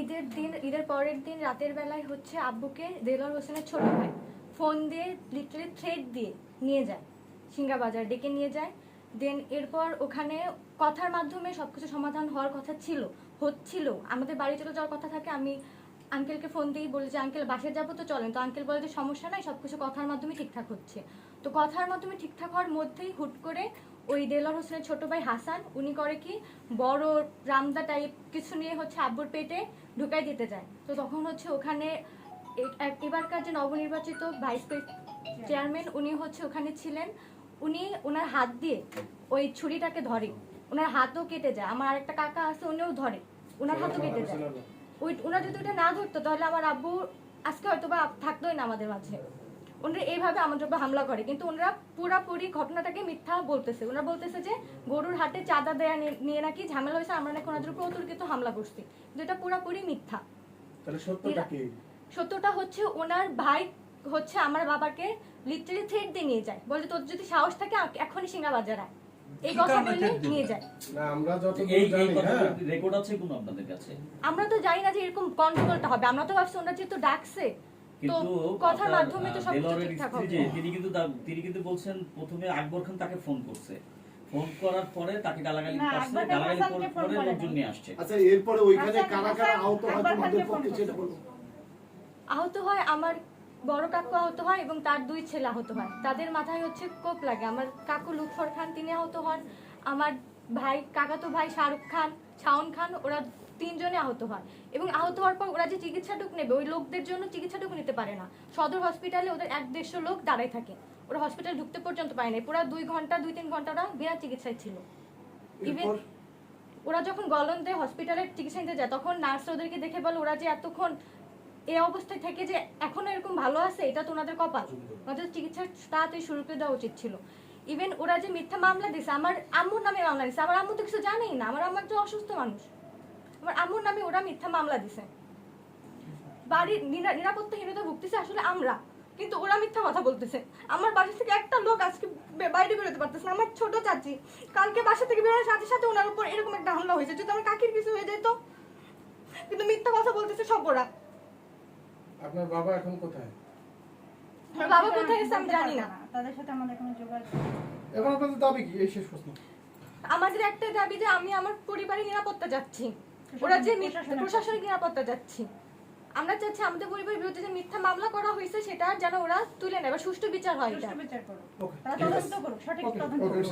ঈদের দিন, ঈদের পরের দিন রাতের বেলায় হচ্ছে আব্বুকে দেলোয়ার হোসেনের ছোট ভাই ফোন দিয়ে লিটারালি থ্রেড দিয়ে নিয়ে যায়, সিঙ্গা বাজার ডেকে নিয়ে যায়। দেন এরপর ওখানে কথার মাধ্যমে সবকিছু সমাধান হওয়ার কথা ছিল, হচ্ছিল। আমাদের বাড়ি চলে যাওয়ার কথা থাকে, আমি আঙ্কেলকে ফোন দিই বলি যে আঙ্কেল বাসায় যাব তো, চলেন। তো আঙ্কেল বলে যে, সমস্যা নাই, সবকিছু কথার মাধ্যমে ঠিকঠাক হচ্ছে। তো কথার মাধ্যমে ঠিকঠাক হওয়ার মধ্যেই হুট করে ওই দেলোয়ার হোসেনের ছোট ভাই হাসান উনি করে কি বড় রামদা টাইপ কিছু নিয়ে হচ্ছে আব্বুর পেটে ঢুকাই দিতে যায়। তো তখন হচ্ছে ওখানে এবারকার যে নবনির্বাচিত ভাইস চেয়ারম্যান উনি হচ্ছে ওখানে ছিলেন। উনি ওনার হাত দিয়ে ওই ছুরিটাকে ধরে। ওনার হাতও কেটে যায়। আমার আরেকটা কাকা আছে উনিও ধরে। ওনার হাতও কেটে যায়। ওই ওনার যদি ওটা না ধরতো তাহলে আমার আব্বু আজকে হয়তো বা থাকতোই না আমাদের মাঝে। ওনারা এইভাবে আমাদের উপর হামলা করে। কিন্তু ওনারা পুরাপুরি ঘটনাটাকে মিথ্যা বলতেছে। ওনারা বলতেছে যে গরুর হাটে চাঁদা দেয়া নিয়ে- নাকি ঝামেলা হয়েছে আমরা নাকি ওনাদের উপর অতর্কিত হামলা করছি। কিন্তু এটা পুরাপুরি মিথ্যা। সত্যটা হচ্ছে ওনার ভাই হচ্ছে আমার বাবাকে লিটারালি থ্রেড দিয়ে নিয়ে যায়। বলে তোর যদি সাহস থাকে এখনই সিঙ্গা বাজার আয়। এই কথা কারণে বলে নিয়ে যায়। না আমরা যত এই এই কথা হ্যাঁ। রেকর্ড আছে কোনো আপনাদের কাছে? আমরা তো জানি না যে এরকম গন্ডগোলটা হবে। আমরা তো ভাবছি ওনারা যেহেতু ডাকছে কিন্তু কথার মাধ্যমে তো সবকিছু ঠিকঠাক হবে। তিনি কিন্তু তিনি কিন্তু বলছেন প্রথমে আকবর খান তাকে ফোন করছে। ফোন করার পরে তাকে গালাগালি করছে। গালাগালি হাসানকে করার ফোন পরে করে লোকজন নিয়ে আসছে। আচ্ছা এরপরে ওইখানে কারা কারা আহত হয় তোমাদের পক্ষে সেটা বলো। আহত হয় আমার বড় কাকু আহত হয় এবং তার দুই ছেলে আহত হয়। তাদের মাথায় হচ্ছে কোপ লাগে। আমার কাকু লুৎফর খান তিনি আহত হন। আমার ভাই কাকাতো ভাই শাহরুখ খান শাওন খান ওরা তিনজনে আহত হয়। এবং আহত হওয়ার পর ওরা যে চিকিৎসাটুকু নেবে ওই লোকদের জন্য চিকিৎসাটুকু নিতে পারে না। সদর হসপিটালে ওদের এক দেড়শো লোক দাঁড়ায় থাকে। ওরা হসপিটাল ঢুকতে পর্যন্ত পায় না পুরো দুই ঘণ্টা দুই তিন ঘণ্টা ওরা বিনা চিকিৎসায় ছিল। ইভেন ওরা যখন গলন্দে হসপিটালে চিকিৎসা নিতে যায় তখন নার্স ওদেরকে দেখে বলে ওরা যে এতক্ষণ এই অবস্থায় থেকে যে এখনও এরকম ভালো আছে এটা তো ওনাদের কপাল ওনাদের চিকিৎসা তাড়াতাড়ি শুরু করে দেওয়া উচিত ছিল। ইভেন ওরা যে মিথ্যা মামলা দিছে আমার আম্মুর নামে মামলা দিছে আমার আম্মু তো কিছু জানেই না আমার আম্মু একজন অসুস্থ মানুষ। আমার আম্মুর নামে ওরা মিথ্যা মামলা দিছে বাড়ির নিরা- নিরাপত্তাহীনতা ভুগতেছে আসলে আমরা কিন্তু ওরা মিথ্যা কথা বলতেছে। আমার বাসা থেকে একটা লোক আজকে বাইরে বেরোতে পারতেছে আমার ছোট চাচি। কালকে বাসা থেকে বেরোনোর সাথে সাথে ওনার উপর এরকম একটা হামলা হয়েছে যদি আমার কাকির কিছু হয়ে যেত। কিন্তু মিথ্যা কথা বলতেছে সব ওরা। আপনার বাবা এখন কোথায়? আমার বাবা কোথায় গেছে আমি জানি না। তাদের সাথে আমাদের কোনো যোগাযোগ এখন আপনাদের দাবি কি? এই শেষ প্রশ্ন। আমাদের একটা দাবি যে আমি আমার পরিবারের নিরাপত্তা যাচ্ছি ওরা যে প্রশাসনিক নিরাপত্তা যাচ্ছি আমরা চাচ্ছি আমাদের পরিবারের বিরুদ্ধে যে মিথ্যা মামলা করা হয়েছে সেটা যেন ওরা তুলে নেয় বা সুষ্ঠু বিচার হয় এটা। সুষ্ঠু বিচার করো তারা তদন্ত করুক সঠিক তদন্ত করুক।